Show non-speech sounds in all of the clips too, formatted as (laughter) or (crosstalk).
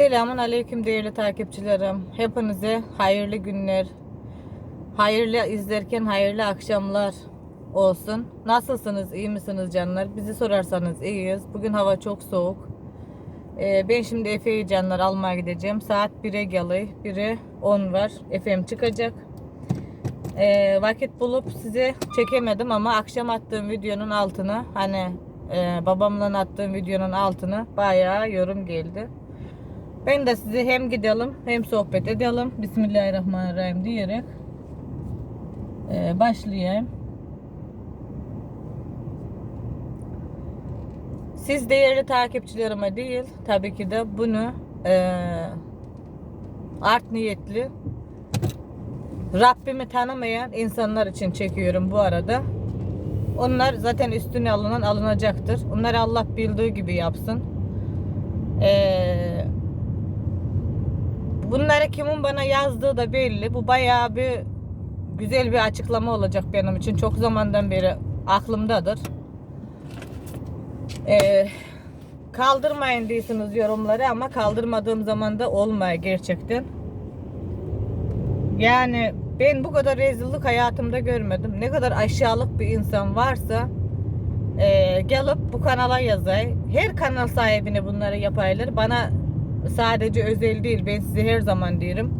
Selamun Aleyküm değerli takipçilerim. Hepinize hayırlı günler, hayırlı izlerken hayırlı akşamlar olsun. Nasılsınız, iyi misiniz canlar? Bizi sorarsanız iyiyiz. Bugün hava çok soğuk. Ee, ben şimdi Efe'yi canlar almaya gideceğim. Saat 1'e geliyor. 1'e 10 var. Efe'm çıkacak. Ee, vakit bulup size çekemedim ama akşam attığım videonun altına hani e, babamla attığım videonun altına bayağı yorum geldi. Ben de size hem gidelim hem sohbet edelim. Bismillahirrahmanirrahim diyerek e, başlayayım. Siz değerli takipçilerime değil tabii ki de bunu e, art niyetli Rabbimi tanımayan insanlar için çekiyorum bu arada. Onlar zaten üstüne alınan alınacaktır. Onları Allah bildiği gibi yapsın. Eee Bunları kimin bana yazdığı da belli. Bu bayağı bir güzel bir açıklama olacak benim için. Çok zamandan beri aklımdadır. Ee, kaldırmayın diyorsunuz yorumları ama kaldırmadığım zaman da olmuyor gerçekten. Yani ben bu kadar rezillik hayatımda görmedim. Ne kadar aşağılık bir insan varsa e, gelip bu kanala yazay. Her kanal sahibine bunları yapaylar. Bana sadece özel değil ben size her zaman diyorum.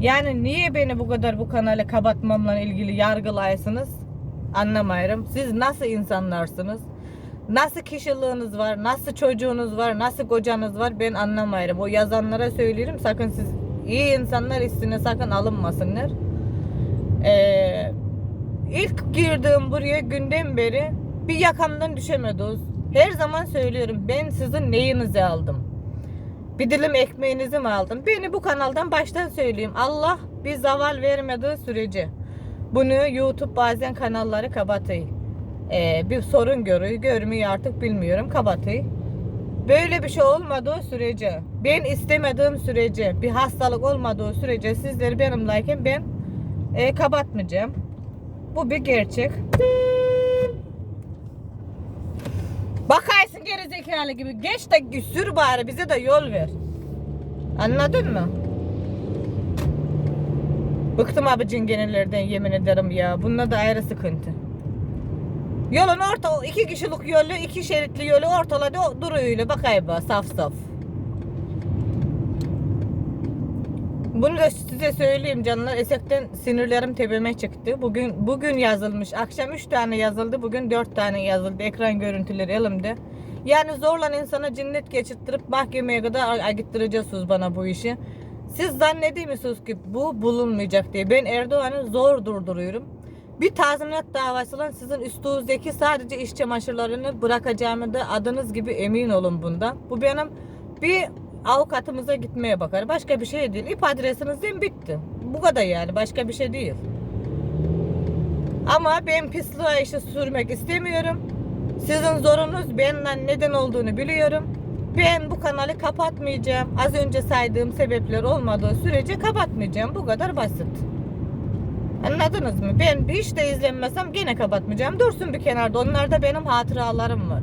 Yani niye beni bu kadar bu kanala kapatmamla ilgili yargılaysınız anlamıyorum. Siz nasıl insanlarsınız? Nasıl kişiliğiniz var? Nasıl çocuğunuz var? Nasıl kocanız var? Ben anlamıyorum. O yazanlara söylüyorum sakın siz iyi insanlar üstüne sakın alınmasınlar. Ee, ilk girdiğim buraya günden beri bir yakamdan düşemediniz. Her zaman söylüyorum ben sizin neyinizi aldım? Bir dilim ekmeğinizi mi aldım? Beni bu kanaldan baştan söyleyeyim. Allah bir zaval vermediği sürece bunu YouTube bazen kanalları kapatıyor. Ee, bir sorun görüyor, görmüyor artık bilmiyorum kapatıyor. Böyle bir şey olmadığı sürece, ben istemediğim sürece, bir hastalık olmadığı sürece sizleri benimleyken ben e, kapatmayacağım. Bu bir gerçek. Bakaysın geri zekalı gibi. Geç de sür bari bize de yol ver. Anladın mı? Bıktım abi cingenelerden yemin ederim ya. Bununla da ayrı sıkıntı. Yolun orta iki kişilik yolu, iki şeritli yolu ortaladı duruyor bakayım bak saf saf. Bunu da size söyleyeyim canlar. Esekten sinirlerim tepeme çıktı. Bugün bugün yazılmış. Akşam 3 tane yazıldı. Bugün 4 tane yazıldı. Ekran görüntüleri elimde. Yani zorla insana cinnet geçirttirip mahkemeye kadar gittireceksiniz bana bu işi. Siz zannediyorsunuz ki bu bulunmayacak diye. Ben Erdoğan'ı zor durduruyorum. Bir tazminat davasıyla sizin üstünüzdeki sadece iş çamaşırlarını bırakacağımı da adınız gibi emin olun bundan. Bu benim bir avukatımıza gitmeye bakar. Başka bir şey değil. İp adresinizden bitti. Bu kadar yani. Başka bir şey değil. Ama ben pisliğe işi sürmek istemiyorum. Sizin zorunuz benden neden olduğunu biliyorum. Ben bu kanalı kapatmayacağım. Az önce saydığım sebepler olmadığı sürece kapatmayacağım. Bu kadar basit. Anladınız mı? Ben bir işte izlenmesem gene kapatmayacağım. Dursun bir kenarda. Onlarda benim hatıralarım var.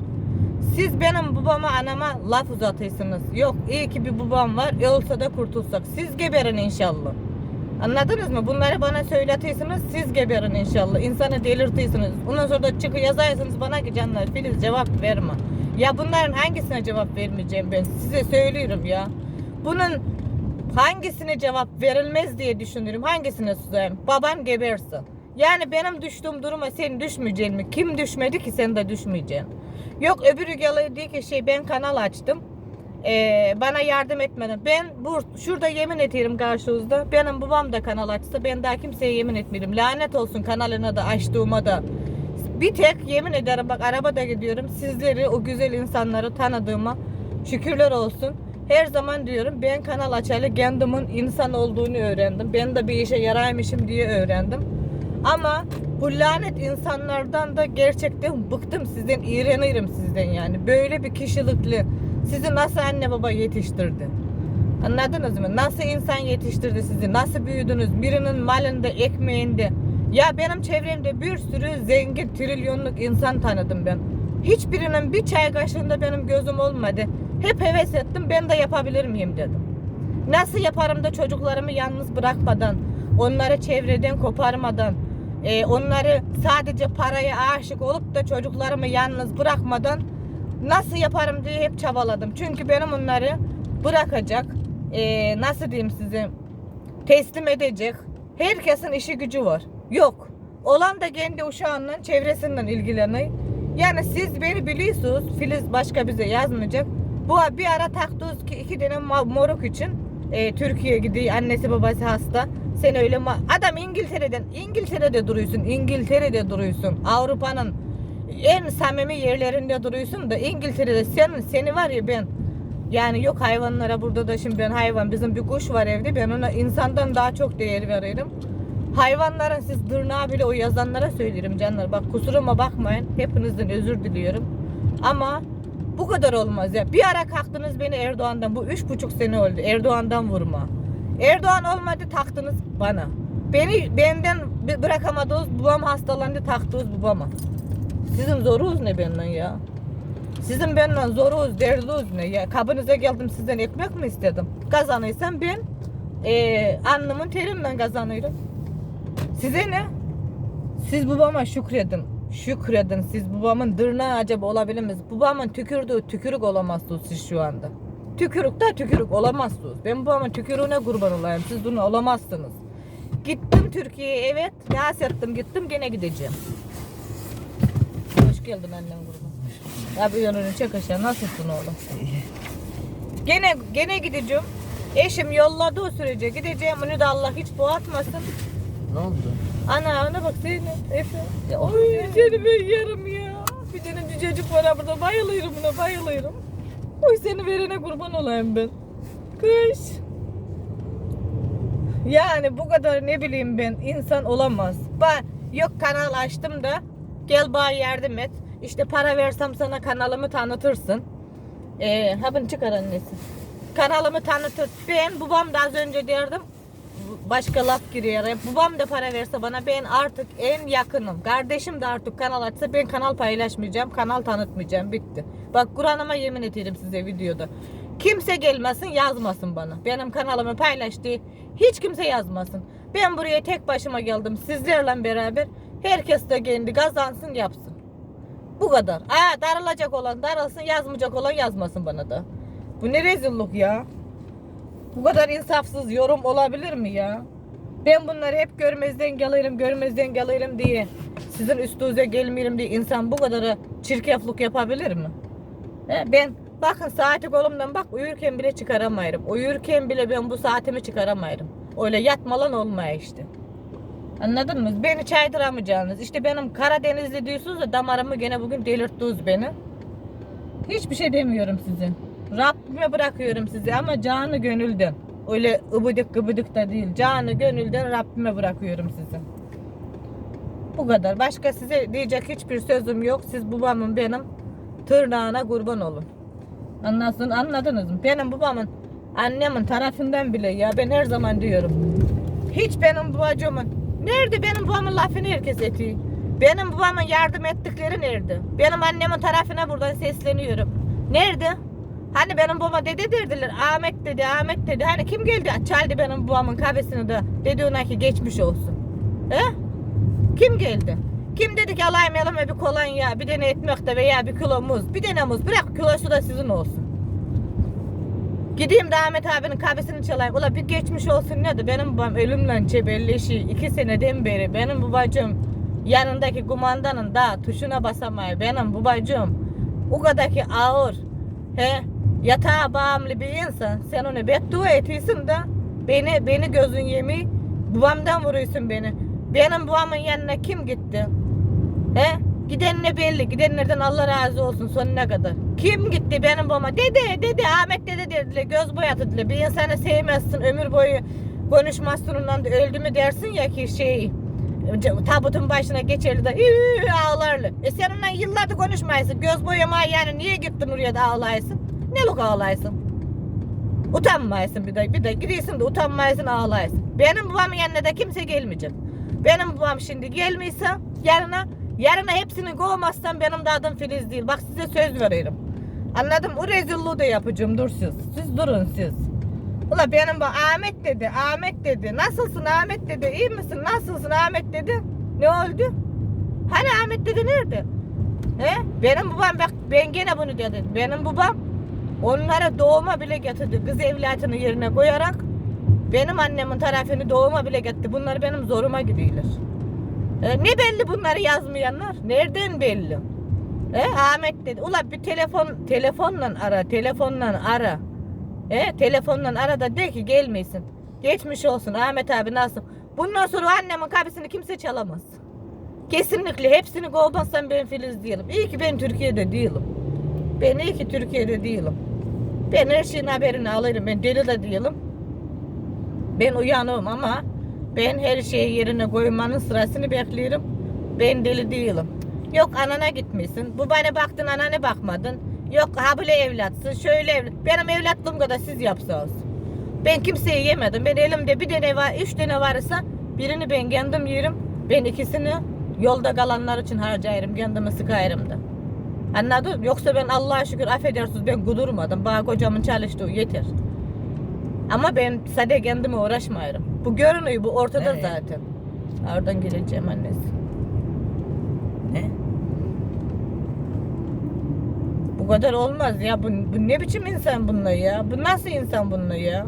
Siz benim babama anama laf uzatıyorsunuz. Yok iyi ki bir babam var. Olsa da kurtulsak. Siz geberin inşallah. Anladınız mı? Bunları bana söyletiyorsunuz. Siz geberin inşallah. İnsanı delirtiyorsunuz. Ondan sonra da çıkı yazarsınız bana ki canlar Filiz cevap verme. Ya bunların hangisine cevap vermeyeceğim ben size söylüyorum ya. Bunun hangisine cevap verilmez diye düşünüyorum. Hangisine susayım? Baban gebersin. Yani benim düştüğüm duruma sen düşmeyeceksin mi? Kim düşmedi ki sen de düşmeyeceksin. Yok öbürü geliyor diyor ki şey ben kanal açtım. Ee, bana yardım etmeden. Ben bu şurada yemin ederim karşınızda. Benim babam da kanal açsa ben daha kimseye yemin etmedim. Lanet olsun kanalına da açtığıma da. Bir tek yemin ederim bak arabada gidiyorum. Sizleri o güzel insanları tanıdığıma şükürler olsun. Her zaman diyorum ben kanal açalı kendimin insan olduğunu öğrendim. Ben de bir işe yaraymışım diye öğrendim. Ama bu lanet insanlardan da gerçekten bıktım sizden, iğrenirim sizden yani. Böyle bir kişilikli sizi nasıl anne baba yetiştirdi? Anladınız mı? Nasıl insan yetiştirdi sizi? Nasıl büyüdünüz? Birinin malında, ekmeğinde. Ya benim çevremde bir sürü zengin, trilyonluk insan tanıdım ben. Hiçbirinin bir çay kaşığında benim gözüm olmadı. Hep heves ettim ben de yapabilir miyim dedim. Nasıl yaparım da çocuklarımı yalnız bırakmadan, onları çevreden koparmadan, e, onları sadece paraya aşık olup da çocuklarımı yalnız bırakmadan nasıl yaparım diye hep çabaladım. Çünkü benim onları bırakacak, e, nasıl diyeyim size, teslim edecek. Herkesin işi gücü var. Yok. Olan da kendi uşağından, çevresinden ilgileniyor. Yani siz beni biliyorsunuz. Filiz başka bize yazmayacak. Bu bir ara taktığınız ki iki tane moruk için e, Türkiye'ye gidiyor. Annesi babası hasta. Sen öyle adam İngiltere'den İngiltere'de duruyorsun. İngiltere'de duruyorsun. Avrupa'nın en samimi yerlerinde duruyorsun da İngiltere'de sen seni var ya ben yani yok hayvanlara burada da şimdi ben hayvan bizim bir kuş var evde ben ona insandan daha çok değer veririm. Hayvanların siz tırnağı bile o yazanlara söylerim canlar. Bak kusuruma bakmayın. Hepinizden özür diliyorum. Ama bu kadar olmaz ya. Bir ara kalktınız beni Erdoğan'dan. Bu üç buçuk sene oldu. Erdoğan'dan vurma. Erdoğan olmadı taktınız bana. Beni benden bırakamadınız. Babam hastalandı taktınız babama. Sizin zorunuz ne benden ya? Sizin benden zorunuz, derdiniz ne ya? Kabınıza geldim sizden ekmek mi istedim? Kazanıysam ben eee alnımın terimle kazanıyorum. Size ne? Siz babama şükredin. Şükredin. Siz babamın dırnağı acaba olabilir mi? Babamın tükürdüğü tükürük olamazsınız siz şu anda. Tükürük de tükürük olamazsınız. Ben babamın tükürüğüne kurban olayım. Siz bunu olamazsınız. Gittim Türkiye'ye evet. Yas ettim gittim gene gideceğim. Hoş geldin annem kurban. Abi yanını çek aşağı. Nasılsın oğlum? Gene gene gideceğim. Eşim yolladığı sürece gideceğim. Onu da Allah hiç boğatmasın. Ne oldu? Ana ana bak seni Efe. Ya, oy seni ben yerim ya. Bir tane cücecik var burada bayılıyorum buna bayılıyorum. Oy seni verene kurban olayım ben. Kış. Yani bu kadar ne bileyim ben insan olamaz. Ben yok kanal açtım da gel bana yardım et. İşte para versem sana kanalımı tanıtırsın. Ee, ha bunu çıkar annesi. Kanalımı tanıtır. Ben babam da az önce derdim başka laf giriyor. Babam da para verse bana ben artık en yakınım. Kardeşim de artık kanal açsa ben kanal paylaşmayacağım. Kanal tanıtmayacağım. Bitti. Bak Kur'an'ıma yemin ederim size videoda. Kimse gelmesin yazmasın bana. Benim kanalımı paylaştı. Hiç kimse yazmasın. Ben buraya tek başıma geldim. Sizlerle beraber. Herkes de kendi kazansın yapsın. Bu kadar. Aa, darılacak olan darılsın yazmayacak olan yazmasın bana da. Bu ne rezillik ya. Bu kadar insafsız yorum olabilir mi ya? Ben bunları hep görmezden gelirim, görmezden gelirim diye sizin üstünüze gelmeyelim diye insan bu kadar çirkeflik yapabilir mi? He, ben bakın saati kolumdan bak uyurken bile çıkaramayırım. Uyurken bile ben bu saatimi çıkaramayırım. Öyle yatmalan olmaya işte. Anladın mı? Beni çaydıramayacaksınız. İşte benim Karadenizli diyorsunuz da damarımı gene bugün delirttiniz beni. Hiçbir şey demiyorum size. Rabbime bırakıyorum sizi ama canı gönülden. Öyle ıbıdık gıbıdık da değil. Canı gönülden Rabbime bırakıyorum sizi. Bu kadar. Başka size diyecek hiçbir sözüm yok. Siz babamın benim tırnağına kurban olun. Anlasın, anladınız mı? Benim babamın annemin tarafından bile ya ben her zaman diyorum. Hiç benim babacığımın nerede benim babamın lafını herkes etiyor. Benim babamın yardım ettikleri nerede? Benim annemin tarafına buradan sesleniyorum. Nerede? Hani benim babama dede derdiler. Ahmet dedi, Ahmet dedi. Hani kim geldi? Çaldı benim babamın kahvesini de. Dedi ona ki geçmiş olsun. He? Kim geldi? Kim dedi ki alayım elime bir kolonya, bir tane ekmek de veya bir kilo muz. Bir tane muz. Bırak kilosu da sizin olsun. Gideyim de Ahmet abinin kahvesini çalayım. Ula bir geçmiş olsun ne de benim babam ölümle cebelleşi iki seneden beri benim babacığım yanındaki kumandanın da tuşuna basamıyor. Benim babacığım o kadar ki ağır he yatağa bağımlı bir insan sen onu beddua etiyorsun da beni beni gözün yemi babamdan vuruyorsun beni. Benim babamın yanına kim gitti? He? Giden ne belli. Gidenlerden Allah razı olsun sonuna kadar. Kim gitti benim babama? Dede, dede, Ahmet dede dediler. Göz boyattılar. Bir insanı sevmezsin. Ömür boyu konuşmazsın ondan da öldü mü dersin ya ki şey tabutun başına geçerli de ağlarlı. E sen ondan yıllardır konuşmayasın. Göz boyama yani niye gittin oraya da ağlaysın? Ne lok ağlaysın? Utanmayasın bir de. Bir de gidiyorsun da utanmayasın ağlaysın. Benim babamın yanına da kimse gelmeyecek. Benim babam şimdi gelmeyse yarına yarına hepsini kovmazsam benim de adım Filiz değil. Bak size söz veriyorum. Anladım. O rezilliği de yapacağım. Dur siz. Siz durun siz. Ula benim bu Ahmet dedi, Ahmet dedi. Nasılsın Ahmet dedi, iyi misin, nasılsın Ahmet dedi. Ne oldu? Hani Ahmet dedi nerede? He? Benim babam bak ben gene bunu dedim. Benim babam onlara doğuma bile getirdi. Kız evlatını yerine koyarak benim annemin tarafını doğuma bile getirdi. Bunlar benim zoruma gidiyorlar. E, ne belli bunları yazmayanlar? Nereden belli? E, Ahmet dedi. Ula bir telefon telefonla ara, telefonla ara. E, telefonla ara da de ki gelmesin. Geçmiş olsun Ahmet abi nasıl? Bundan sonra annemin kapısını kimse çalamaz. Kesinlikle hepsini kovmazsam ben Filiz değilim. İyi ki ben Türkiye'de değilim. Ben iyi ki Türkiye'de değilim. Ben her şeyin haberini alırım. Ben deli de değilim. Ben uyanığım ama ben her şeyi yerine koymanın sırasını bekliyorum. Ben deli değilim. Yok anana gitmişsin. Bu bana baktın anana bakmadın. Yok ha böyle evlatsın. Şöyle evlat. Benim evlatlığım kadar siz yapsanız. Ben kimseye yemedim. Ben elimde bir tane var, üç tane varsa birini ben kendim yerim. Ben ikisini yolda kalanlar için harcayırım. Kendimi sıkayırım da. Anladın? Yoksa ben Allah'a şükür affedersiniz ben kudurmadım. Bana kocamın çalıştığı yeter. Ama ben sadece kendime uğraşmıyorum. Bu görünüyor, bu ortada Nereye? zaten. Oradan geleceğim annesi. Ne? Bu kadar olmaz ya. Bu, bu ne biçim insan bunlar ya? Bu nasıl insan bunlar ya?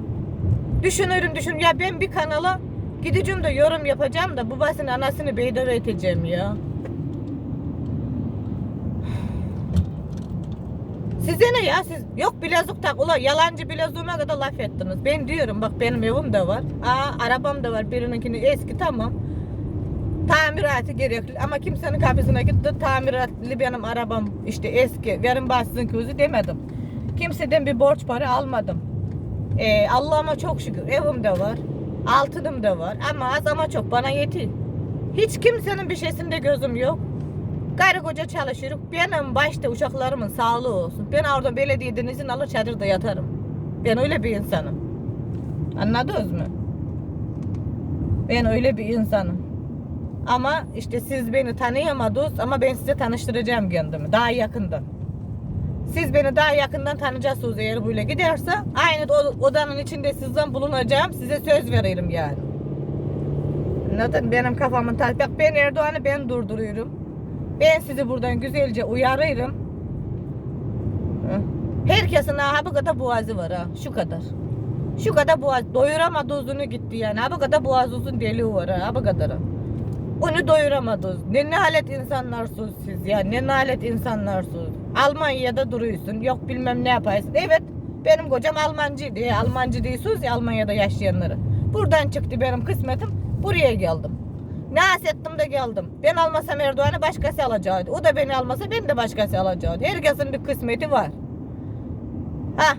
Düşünürüm düşün. Ya ben bir kanala gideceğim de yorum yapacağım da babasını anasını beydara edeceğim ya. Size ne ya siz yok bilezik tak ula yalancı bileziğime kadar laf ettiniz. Ben diyorum bak benim evim de var. Aa arabam da var birininkini eski tamam. Tamiratı gerekli ama kimsenin kapısına gitti tamiratlı benim arabam işte eski verin bassın közü demedim. Kimseden bir borç para almadım. Ee, Allah'ıma çok şükür evim de var. Altınım da var ama az ama çok bana yetiyor. Hiç kimsenin bir şeysinde gözüm yok. Karı koca çalışırım. Benim başta uçaklarımın sağlığı olsun. Ben orada belediyeden izin alır çadırda yatarım. Ben öyle bir insanım. Anladınız mı? Ben öyle bir insanım. Ama işte siz beni tanıyamadınız ama ben size tanıştıracağım kendimi daha yakından. Siz beni daha yakından tanıyacaksınız eğer böyle giderse aynı odanın içinde sizden bulunacağım size söz veririm yani. Anladın benim kafamın tar- Bak ben Erdoğan'ı ben durduruyorum. Ben sizi buradan güzelce uyarırım. Herkesin ha bu kadar boğazı var ha şu kadar. Şu kadar boğaz doyuramadı uzunu gitti yani. Ha bu kadar boğaz uzun deliği var ha bu kadar. Onu doyuramadınız. Ne nalet insanlarsınız siz ya. Ne nalet insanlarsınız. Almanya'da duruyorsun. Yok bilmem ne yaparsın. Evet benim kocam Almancıydı. Almancı değilsiniz ya Almanya'da yaşayanları. Buradan çıktı benim kısmetim. Buraya geldim. Ne ettim de geldim. Ben almasam Erdoğan'ı başkası alacaktı. O da beni almasa ben de başkası alacaktı. Herkesin bir kısmeti var. Ha.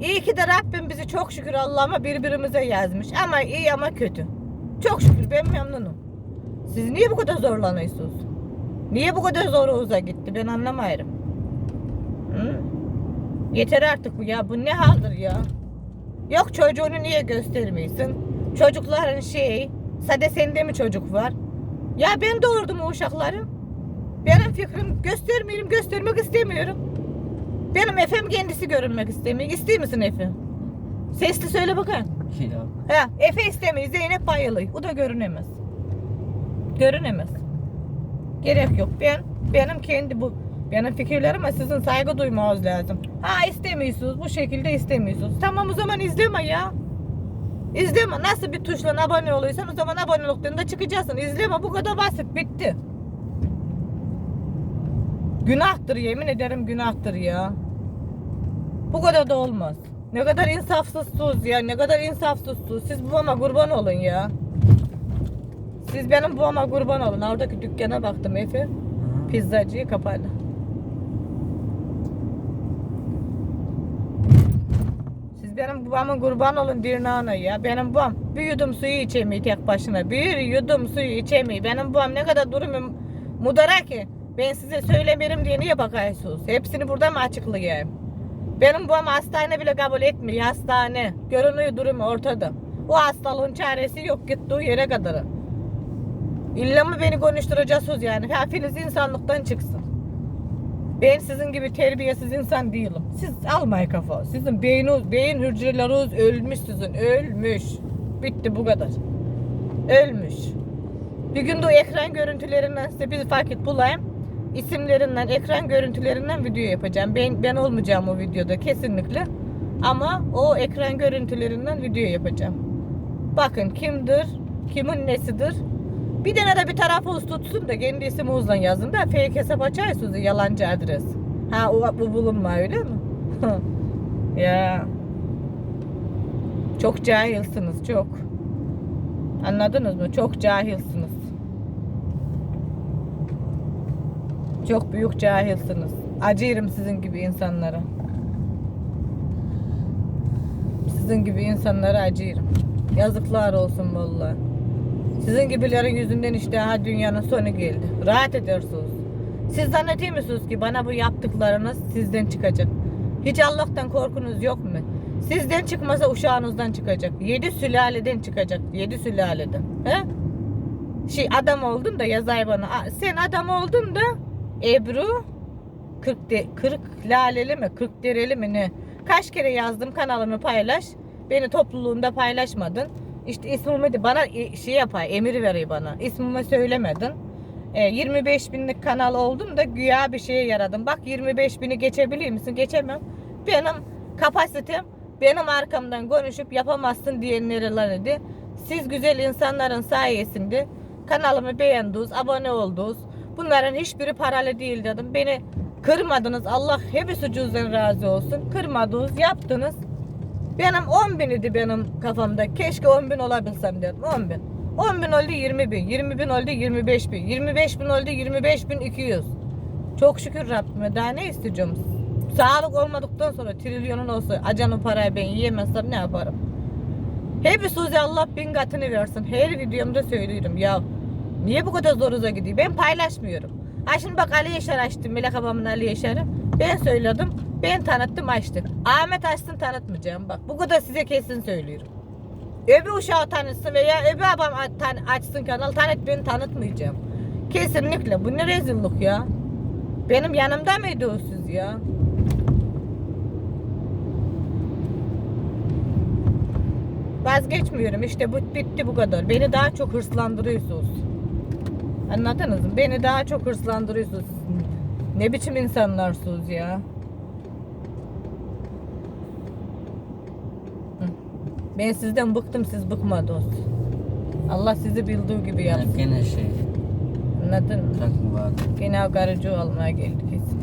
İyi ki de Rabbim bizi çok şükür Allah'ıma birbirimize yazmış. Ama iyi ama kötü. Çok şükür ben memnunum. Siz niye bu kadar zorlanıyorsunuz? Niye bu kadar zorunuza gitti? Ben anlamıyorum. Hı? Yeter artık bu ya. Bu ne haldir ya? Yok çocuğunu niye göstermiyorsun? Çocukların şey, sade sende mi çocuk var? Ya ben doğurdum o uşakları. Benim fikrim göstermeyelim, göstermek istemiyorum. Benim Efem kendisi görünmek istemiyor. İstiyor musun Efe? Sesli söyle bakayım. Yok. Ha, Efe istemiyor. Zeynep bayılıyor. O da görünemez. Görünemez. Gerek yok. Ben benim kendi bu benim fikirlerime sizin saygı duymanız lazım. Ha istemiyorsunuz. Bu şekilde istemiyorsunuz. Tamam o zaman izleme ya. İzleme. Nasıl bir tuşla abone oluyorsan o zaman abonelikten de çıkacaksın. İzleme. Bu kadar basit. Bitti. Günahtır yemin ederim günahtır ya. Bu kadar da olmaz. Ne kadar insafsızsınız ya. Ne kadar insafsızsınız. Siz babama kurban olun ya. Siz benim babama kurban olun. Oradaki dükkana baktım Efe. Pizzacıyı kapalı. Benim babamın kurban olun dirnağına ya. Benim babam bir yudum suyu içemiyor tek başına. Bir yudum suyu içemiyor. Benim babam ne kadar durumu mudara ki. Ben size söylemiyorum diye niye bakıyorsunuz? Hepsini burada mı açıklayayım? Benim babam hastane bile kabul etmiyor. Hastane. Görünüyor durumu ortada. O hastalığın çaresi yok gittiği yere kadar. İlla mı beni konuşturacaksınız yani? Hepiniz insanlıktan çıksın. Ben sizin gibi terbiyesiz insan değilim. Siz almayın kafa. Sizin beyniniz, beyin hücreleriniz ölmüş sizin. Ölmüş. Bitti bu kadar. Ölmüş. Bir gün de o ekran görüntülerinden size bir paket bulayım. İsimlerinden, ekran görüntülerinden video yapacağım. Ben, ben olmayacağım o videoda kesinlikle. Ama o ekran görüntülerinden video yapacağım. Bakın kimdir, kimin nesidir. Bir tane de bir tarafı tutsun da kendi isminizden yazın da fake hesap açarsınız yalancı adres. Ha o bu bulunma öyle mi? (laughs) ya. Çok cahilsiniz çok. Anladınız mı? Çok cahilsiniz. Çok büyük cahilsiniz. Acıyorum sizin gibi insanlara. Sizin gibi insanlara acıyorum. Yazıklar olsun vallahi. Sizin gibilerin yüzünden işte ha dünyanın sonu geldi. Rahat edersiniz. Siz zannediyor musunuz ki bana bu yaptıklarınız sizden çıkacak? Hiç Allah'tan korkunuz yok mu? Sizden çıkmasa uşağınızdan çıkacak. Yedi sülaleden çıkacak. Yedi sülaleden. He? Şey adam oldun da yazay bana. Sen adam oldun da Ebru 40, de, 40 laleli mi 40 dereli mi ne? Kaç kere yazdım kanalımı paylaş. Beni topluluğunda paylaşmadın. İşte ismimi de bana e, şey yapay emir veriyor bana. İsmimi söylemedin. E, 25 binlik kanal oldum da güya bir şeye yaradım. Bak 25 bini geçebilir misin? Geçemem. Benim kapasitem benim arkamdan konuşup yapamazsın diyenler idi. Siz güzel insanların sayesinde kanalımı beğendiniz, abone oldunuz. Bunların hiçbiri paralı değil dedim. Beni kırmadınız. Allah hepsi ucuzdan razı olsun. Kırmadınız, yaptınız. Benim 10 bin idi benim kafamda. Keşke 10 bin olabilsem dedim. 10 bin. 10 bin oldu 20 bin. 20 bin oldu 25 bin. 25 bin oldu 25 bin 200. Çok şükür Rabbime. Daha ne isteyeceğim? Sağlık olmadıktan sonra trilyonun olsa acan o parayı ben yiyemezsem ne yaparım? Hep sözü Allah bin katını versin. Her videomda söylüyorum ya. Niye bu kadar zoruza gidiyor? Ben paylaşmıyorum. Ha şimdi bak Ali Yaşar açtım. Melek abamın Ali Yaşar'ı. Ben söyledim. Ben tanıttım açtı. Ahmet açsın tanıtmayacağım. Bak bu kadar size kesin söylüyorum. Öbür uşağı tanıtsın veya öbür abam açsın kanal tanıt beni tanıtmayacağım. Kesinlikle. Bu ne rezillik ya. Benim yanımda mıydı o siz ya? Vazgeçmiyorum. İşte bu bitti bu kadar. Beni daha çok hırslandırıyorsunuz. Anladınız mı? Beni daha çok hırslandırıyorsunuz. Ne biçim insanlarsınız ya? Ben sizden bıktım siz bıkmadınız. Allah sizi bildiği gibi yapsın. gene şey, Anladın mı? tak mı vardı? Gene o garıcı almaya geldi kesin.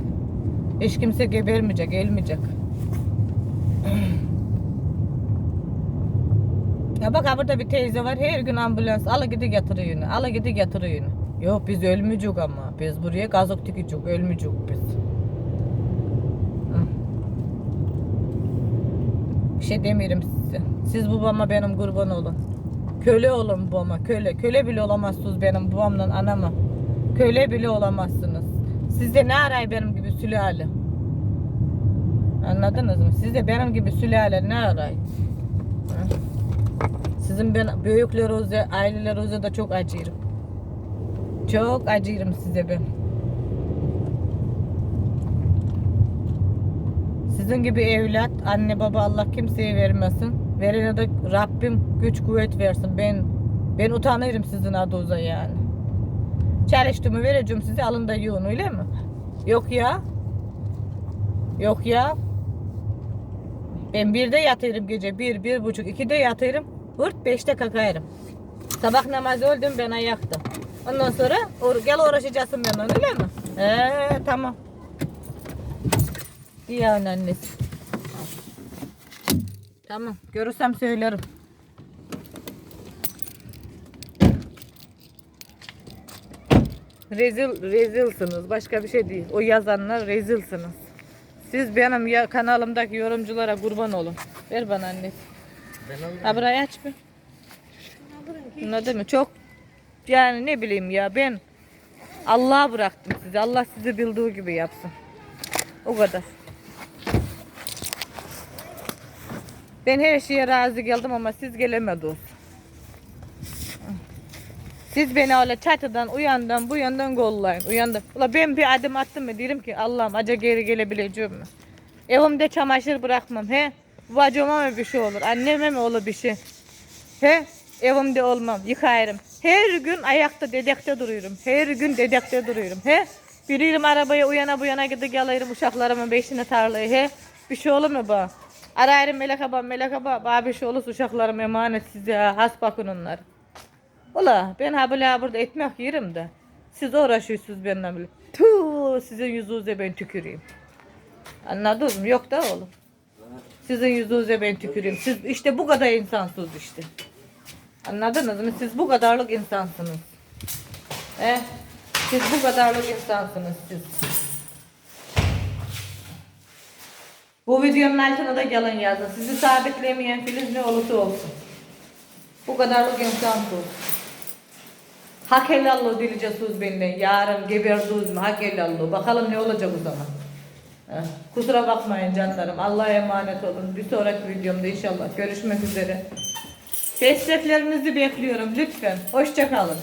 Hiç kimse gebermeyecek, gelmeyecek. Ya bak burada bir teyze var her gün ambulans ala gidi getiriyor yine. Ala gidi getiriyor yine. Yok biz ölmeyecek ama. Biz buraya gazok dikecek. Ölmeyecek biz. Bir şey demiyorum size. Siz babama benim kurban olun. Köle olun babama köle. Köle bile olamazsınız benim babamla anama. Köle bile olamazsınız. Siz de ne arayı benim gibi sülale? Anladınız mı? Siz de benim gibi sülale ne arayı? Hı? Sizin ben büyüklerinize, ailelerinize de çok acıyorum. Çok acıyorum size ben. Sizin gibi evlat, anne baba Allah kimseye vermesin. Verene de Rabbim güç kuvvet versin. Ben ben utanırım sizin adınıza yani. Çalıştığımı vereceğim size alın da yiyin öyle mi? Yok ya. Yok ya. Ben birde yatırım gece. Bir, bir buçuk, ikide yatırım. Hırt beşte kalkarım. Sabah namazı öldüm ben ayakta. Ondan sonra or- gel uğraşacaksın benimle öyle mi? Ee, tamam. İyi yani annesi. Tamam. Görürsem söylerim. Rezil, rezilsiniz. Başka bir şey değil. O yazanlar rezilsiniz. Siz benim ya kanalımdaki yorumculara kurban olun. Ver bana annesi. Ben alırım. Ha burayı aç bir. Anladın mı? Çok yani ne bileyim ya ben Allah'a bıraktım sizi. Allah sizi bildiği gibi yapsın. O kadar. Ben her şeye razı geldim ama siz gelemediniz. Siz beni öyle çatıdan uyandan bu yandan gollayın. Uyandım. Ula ben bir adım attım mı derim ki Allah'ım acı geri gelebileceğim mi? Evimde çamaşır bırakmam he. Bacıma mı bir şey olur? Anneme mi olur bir şey? He? Evimde olmam. Yıkayırım. Her gün ayakta dedekte duruyorum. Her gün dedekte duruyorum. He? Biririm arabaya uyana bu yana gidip yalayırım uşaklarımın beşine tarlayı. He? Bir şey olur mu bu? Arayırım melek abam melek abam. Bana bir şey olursa uşaklarım emanet size. ha. Has bakın onlar. Ola ben ha böyle burada etmek yerim de. Siz uğraşıyorsunuz benimle bile. Tuuu sizin yüzünüze ben tüküreyim. Anladınız mı? Yok da oğlum. Sizin yüzünüze ben tüküreyim. Siz işte bu kadar insansınız işte. Anladınız mı? Siz bu kadarlık insansınız. He? Siz bu kadarlık insansınız siz. Bu videonun altına da gelin yazın. Sizi sabitlemeyen filiz ne olursa olsun. Bu kadarlık insansınız. Hak helallığı dileyeceksiniz benden. Yarın geberdiniz mi? Hak helallığı. Bakalım ne olacak o zaman. Kusura bakmayın canlarım. Allah'a emanet olun. Bir sonraki videomda inşallah görüşmek üzere. Desteklerinizi bekliyorum lütfen. Hoşçakalın.